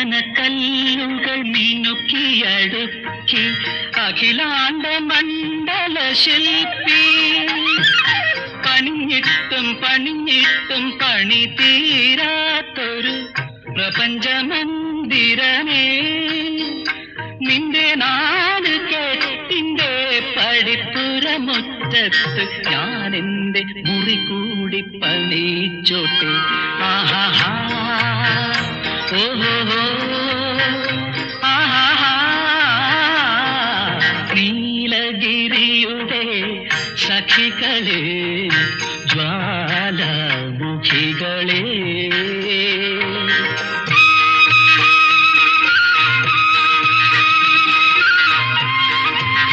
ചന്ദന കല്ലുകൾ മിനുക്കിയടുക്കി അഖിലാണ്ട മണ്ഡല ശില്പി. പണിഞ്ഞിട്ടും പണിഞ്ഞിട്ടും പണി തീരാത്തൊരു പ്രപഞ്ചമന്ദിരമേ. നിന്റെ നാട് കേട്ടിന്റെ പടിപ്പുറമുറ്റത്ത് ഞാനെന്റെ മുറി കൂടി പണിച്ചോട്ടെ ആഹാ ഓഹോ ಗಿರಿಯುವೆ ಸಖಿಗಳೇ ಜ್ವಾಲಾಮುಖಿಗಳೇ.